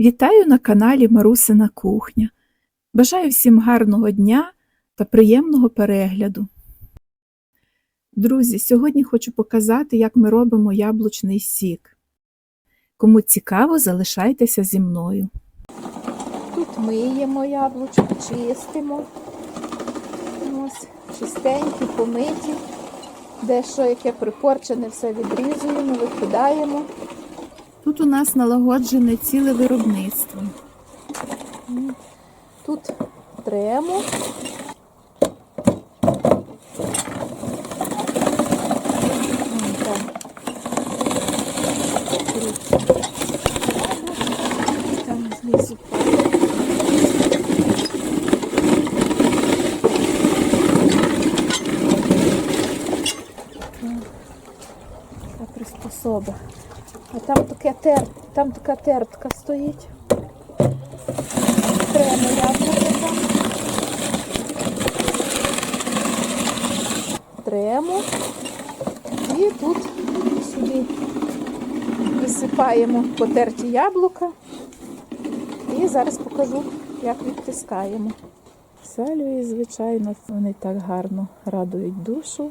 Вітаю на каналі Марусина Кухня. Бажаю всім гарного дня та приємного перегляду. Друзі, сьогодні хочу показати, як ми робимо яблучний сік. Кому цікаво, залишайтеся зі мною. Тут миємо яблучко, чистимо. Ось, чистенькі, помиті. Дещо яке припорчене, все відрізуємо, викидаємо. Тут у нас налагоджене ціле виробництво. Тут тремо. Вон А там таке тер, там така тертка стоїть. Тремо яблуко там. Тремо. І тут сюди висипаємо потерті яблука. І зараз покажу, як відтискаємо. Салюї, звичайно, вони так гарно радують душу.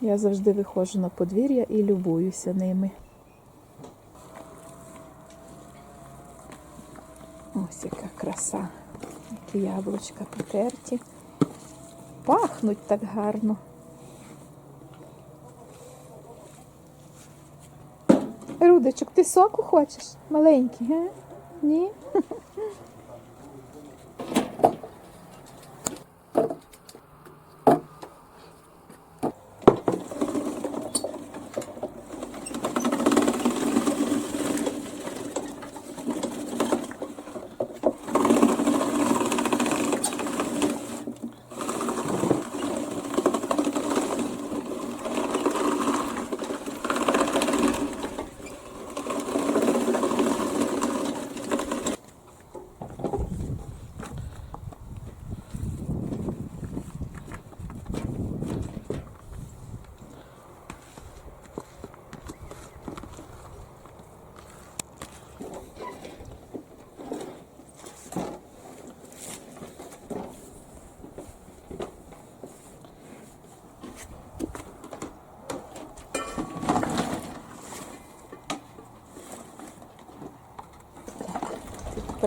Я завжди виходжу на подвір'я і любуюся ними. Ось яка краса. Які яблучка потерті. Пахнуть так гарно. Рудочок, ти соку хочеш? Маленький, га? Ні?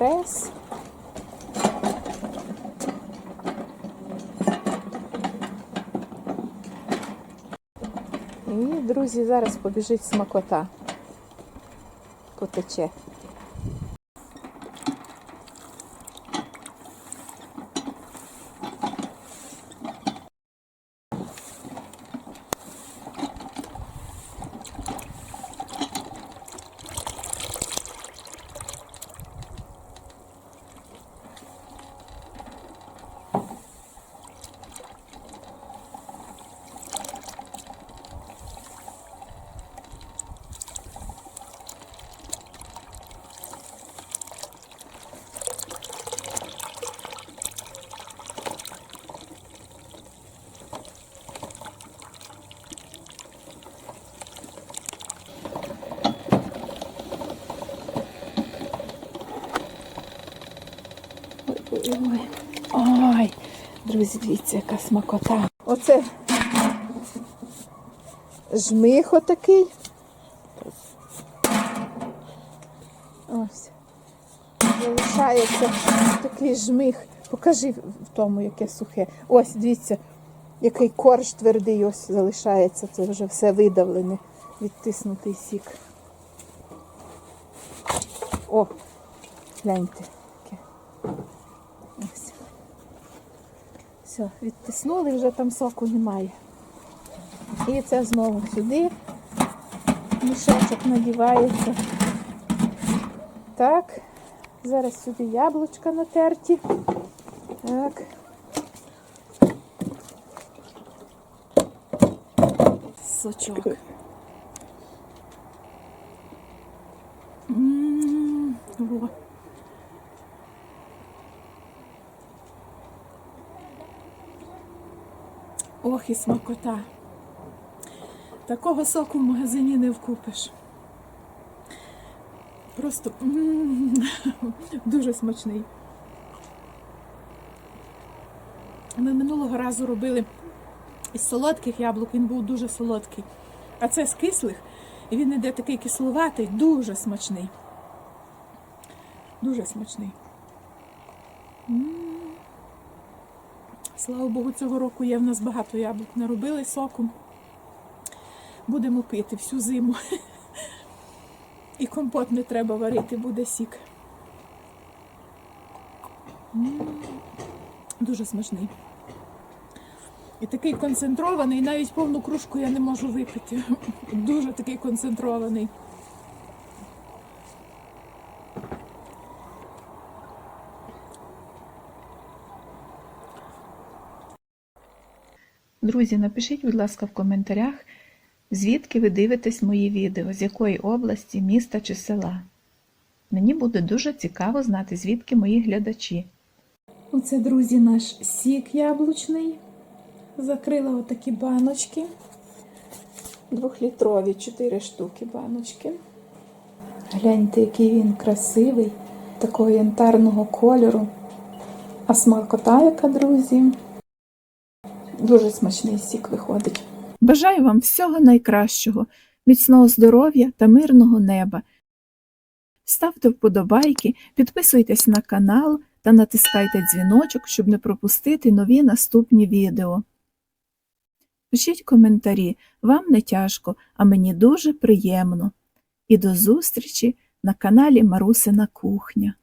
Прес. І, друзі, зараз побіжить смакота. Потече. Ой, ой, друзі, дивіться, яка смакота. Оце жмих отакий. Ось. Залишається такий жмих. Покажи в тому, яке сухе. Ось, дивіться, який корж твердий ось залишається. Це вже все видавлене, відтиснутий сік. О, гляньте. яке. Ось. Все, відтиснули, вже там соку немає. І це знову сюди. Мішечок надівається. Так. Зараз сюди яблучка натерті. Так. Сочок. М, во. Ох, і смакота. Такого соку в магазині не вкупиш. просто м, дуже смачний. Ми минулого разу робили із солодких яблук, він був дуже солодкий. А це з кислих, і він іде такий кисловатий, дуже смачний. Дуже смачний. М. Слава Богу, цього року є в нас багато яблук. Наробили соку. Будемо пити всю зиму. І компот не треба варити, буде сік. Дуже смачний. І такий концентрований, навіть повну кружку я не можу випити. Дуже такий концентрований. Друзі, напишіть, будь ласка, в коментарях, звідки ви дивитесь мої відео, з якої області, міста чи села. Мені буде дуже цікаво знати, звідки мої глядачі. Оце, друзі, наш сік яблучний. Закрила отакі баночки. Двохлітрові, чотири штуки баночки. Гляньте, який він красивий, такого янтарного кольору. А смакота, яка, друзі. Дуже смачний сік виходить. Бажаю вам всього найкращого, міцного здоров'я та мирного неба. Ставте вподобайки, підписуйтесь на канал та натискайте дзвіночок, щоб не пропустити нові наступні відео. Пишіть коментарі, вам не тяжко, а мені дуже приємно. І до зустрічі на каналі Марусина Кухня.